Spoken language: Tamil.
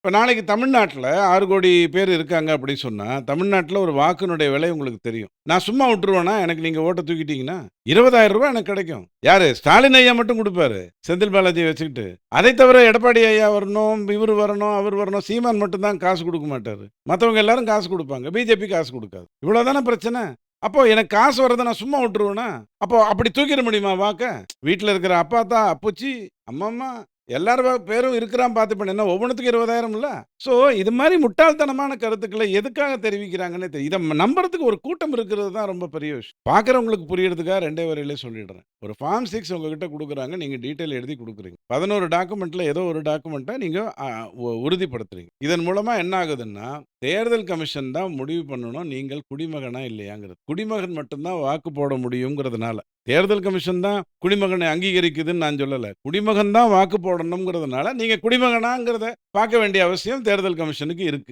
இப்போ நாளைக்கு தமிழ்நாட்டில் ஆறு கோடி பேர் இருக்காங்க அப்படின்னு சொன்னால் தமிழ்நாட்டில் ஒரு வாக்கினுடைய விலை உங்களுக்கு தெரியும். நான் சும்மா விட்டுருவேனா? எனக்கு நீங்கள் ஓட்ட தூக்கிட்டீங்கன்னா? இருபதாயிரம் ரூபாய் எனக்கு கிடைக்கும். யார் ஸ்டாலின் ஐயா மட்டும் கொடுப்பாரு செந்தில் பாலாஜியை வச்சுக்கிட்டு. அதை தவிர எடப்பாடி ஐயா வரணும், இவர் வரணும், அவர் வரணும். சீமான் மட்டும்தான் காசு கொடுக்க மாட்டார் மற்றவங்க எல்லாரும் காசு கொடுப்பாங்க பிஜேபி காசு கொடுக்காது இவ்வளோ தானே பிரச்சனை. அப்போ எனக்கு காசு வரத நான் சும்மா விட்டுருவேனா? அப்போ அப்படி தூக்கிட முடியுமா வாக்க? வீட்டில் இருக்கிற அப்பா தான் அப்புச்சி, அம்மம்மா எல்லார் பேரும் இருக்கிறான் பார்த்து பண்ண என்ன ஒவ்வொன்னுத்துக்கும் 20,000 இல்ல? ஸோ இது மாதிரி முட்டாள்தனமான கருத்துக்களை எதுக்காக தெரிவிக்கிறாங்கன்னு தெரியும் இதை நம்புறதுக்கு ஒரு கூட்டம் இருக்கிறது தான் ரொம்ப பெரிய விஷயம். பார்க்குறவங்களுக்கு புரியறதுக்காக ரெண்டே வரையிலே சொல்லிடுறேன். ஒரு ஃபார்ம் சிக்ஸ் உங்ககிட்ட கொடுக்குறாங்க நீங்கள் டீட்டெயில் எழுதி கொடுக்குறீங்க பதினோரு டாக்குமெண்ட்டில் ஏதோ ஒரு டாக்குமெண்ட்டை நீங்கள் உ உறுதிப்படுத்துறீங்க. இதன் மூலமாக என்ன ஆகுதுன்னா, தேர்தல் கமிஷன் தான் முடிவு பண்ணணும். நீங்கள் குடிமகனா இல்லையாங்கிறது. குடிமகன் மட்டும்தான் வாக்கு போட முடியுங்கிறதுனால. தேர்தல் கமிஷன் தான் குடிமகனை அங்கீகரிக்குதுன்னு நான் சொல்லலை குடிமகன் தான் வாக்கு போடணுங்கிறதுனால நீங்கள் குடிமகனாங்கிறத பார்க்க வேண்டிய அவசியம் தேர்தல் கமிஷனுக்கு இருக்கு.